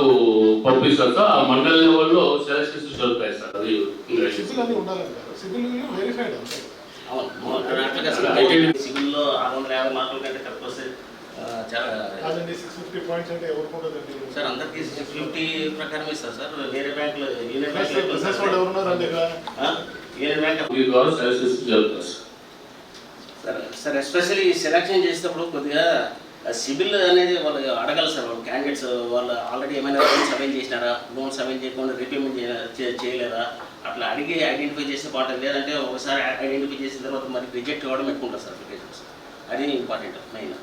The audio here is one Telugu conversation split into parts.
మాకు పంపిస్తారు సార్. ఆ మండల లెవెల్లో సెలక్షన్స్ జరుగుతాయి సార్ అది సివిల్లో ఆరు వందల యాభై మార్కుల కంటే తక్కువ వస్తే సార్ అందరికీ సిక్స్ ఫిఫ్టీ ప్రకారం ఇస్తారు సార్. వేరే బ్యాంకులు union union bank sir especially selection చేసేటప్పుడు కొద్దిగా సిబిల్ అనేది వాళ్ళు అడగాలి సార్ వాళ్ళు క్యాండిడేట్స్ వాళ్ళు ఆల్రెడీ ఏమైనా లోన్స్ అవైల్ చేసినారా? లోన్స్ అవైల్ చేయకుండా రీపేమెంట్ చేయలేదా? అట్లా అడిగి ఐడెంటిఫై చేస్తే బాగుంటుంది లేదంటే ఒకసారి ఐడెంటిఫై చేసిన తర్వాత మరి రిజెక్ట్ కావడం ఎక్కువ ఉంటుంది సార్ అప్లికేషన్స్ అది ఇంపార్టెంట్ మెయిన్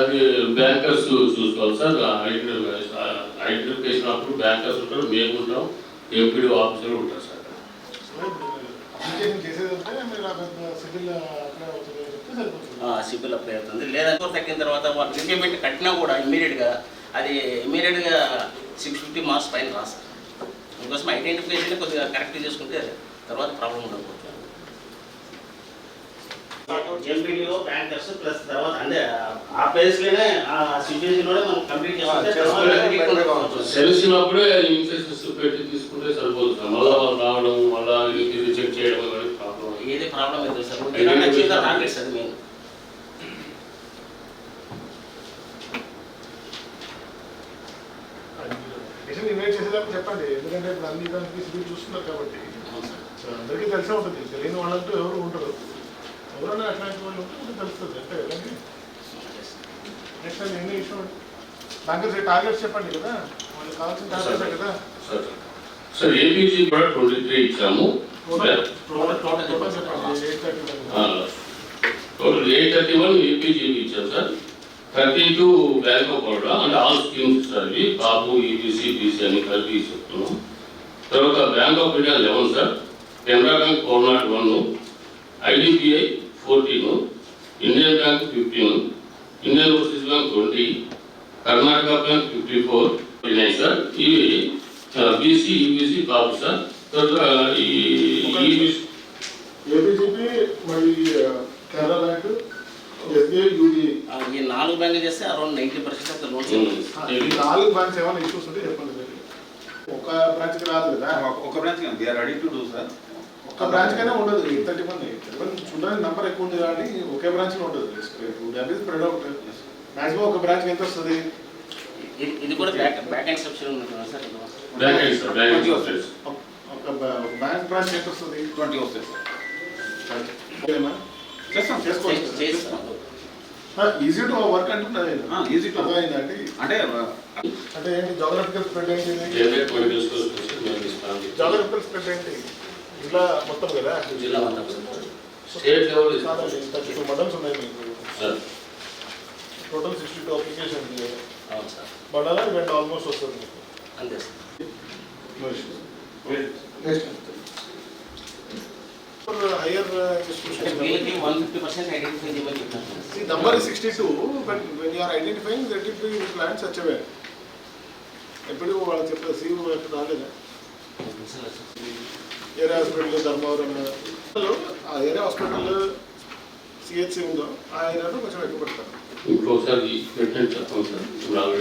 అది బ్యాంకర్స్ చూసుకోవాలి సార్. ఐడెంటిఫికేషన్ అప్పుడు బ్యాంకర్స్ ఉంటారు మేము ఉంటాం ఎంపీడీ ఆఫీసర్ ఉంటారు సార్. సిబిల్ అప్లై అవుతుంది. లేదంటే తగ్గిన తర్వాత వాళ్ళు రీపేమెంట్ కట్టినా కూడా ఇమీడియట్గా అది ఇమీడియట్గా సిక్స్ ఫిఫ్టీ మార్క్స్ పైన రాస్తారు అందుకోసం ఐడెంటిఫికేషన్ కొద్దిగా కరెక్ట్ చేసుకుంటే తర్వాత ప్రాబ్లం ఉండకపోవచ్చు. ఎంపీడీఓ బ్యాంకర్స్ ప్లస్ తర్వాత అంటే ఆ ప్లేస్లోనే ఆ సిచ్యువేషన్లోనే మనం కంప్లీట్ పెట్టి తీసుకుంటే సరిపోతుంది మళ్ళీ రావడం మళ్ళీ రిజెక్ట్ చేయడం ఏది ప్రాబ్లం లేదు సార్. అప్లికేషన్ ఇన్వైట్ చేసేదానికి చెప్పండి ఎందుకంటే ఇప్పుడు అన్ని దానికి సివిల్ చూస్తున్నారు కాబట్టి అందరికీ తెలిసే ఉంటుంది తెలియని వాళ్ళంటూ ఎవరు ఉండరు ఎవరైనా అట్లాంటి వాళ్ళు ఉంటే తెలుస్తుంది అంటే నెక్స్ట్ టైం ఎన్ని ఇష్యూ బ్యాంకర్స్ టార్గెట్స్ చెప్పండి కదా వాళ్ళకి కావాల్సిన టార్గెట్స్ కదా సార్ ఏపీజీ కూడా ట్వంటీ త్రీ ఇచ్చాము eight thirty total eight thirty one APG ఇచ్చాం sir thirty two bank of Baroda and all schemes sir ఇవి బాబు ఈబీసీ బీసీ అని కలిపి చెప్తున్నాం తర్వాత bank of India eleven sir Canara bank four not one IDBI fourteen Indian bank fifteen Indian overseas bank twenty Karnataka bank fifty four ఉన్నాయి సార్ ఇవి బీసీ ఈబీసీ బాబు సార్ తర్వాత ఈ ఈబీసీ ఏపీజీపీ మరి బ్యాంకులు చేస్తే around ninety percent of the loans నాలుగు బ్రాంచ్ ఏమైనా ఇష్యూస్ ఉంటే చెప్పండి మీరు. ఒక బ్రాంచ్కి రాదు కదా. ఒక branch we're ready to do sir ఒక బ్రాంచ్ కైనా ఉండదు. ఎయిట్ థర్టీ మంది చూడడానికి నంబర్ ఎక్కువ ఉంది కానీ ఒకే బ్రాంచ్లో ఉండదు డ్యామేజ్ స్ప్రెడ్ అవుట్ మాక్సిమం ఒక బ్రాంచ్ ఎంత వస్తుంది? ఇది కూడా బ్యాక్ బ్యాక్ అండ్ సబ్సిడీ ఉంది కదా sir. Bank and sir bank and sir ఒక బ్యాంక్ బ్రాంచ్ ఎంత వస్తుంది? ట్వంటీ వస్తాయి సార్ చేస్తాం చేసుకోవచ్చు. చేస్తాం ఈజీ టు వర్క్ అంటున్నది ఈజీ టు అర్థమైందండి అంటే అంటే ఏంటి జాగ్రఫికల్ స్ప్రెడ్ ఏంటి జాగ్రఫికల్ స్ప్రెడ్ ఏంటి? జిల్లా మొత్తం కదా? జిల్లా మొత్తం. State level thirty two mandals ఉన్నాయి మీకు. Sir total sixty two application అవును సార్ మండలా రెండు ఆల్మోస్ట్ వస్తుంది. మీకు అంతే సార్ వీళ్ళకి వన్ ఫిఫ్టీ పర్సెంట్ ఐడెంటిఫై చేయమని చెప్తాను See, number is 62, but when you are identifying, that it will plant such a way. ఎప్పుడు వాళ్ళకి చెప్తారు సీఈఓ ఎక్కడ రాలేదా? ఏరియా హాస్పిటల్ ధర్మవరం ఆ ఏరియా హాస్పిటల్ సిహెచ్సి ఉందో ఆ ఏరియాలో కొంచెం ఎక్కువ పెడతారు. ఇంకోసారి పెట్టండి చెప్పండి సార్. ఇప్పుడు ఆల్రెడీ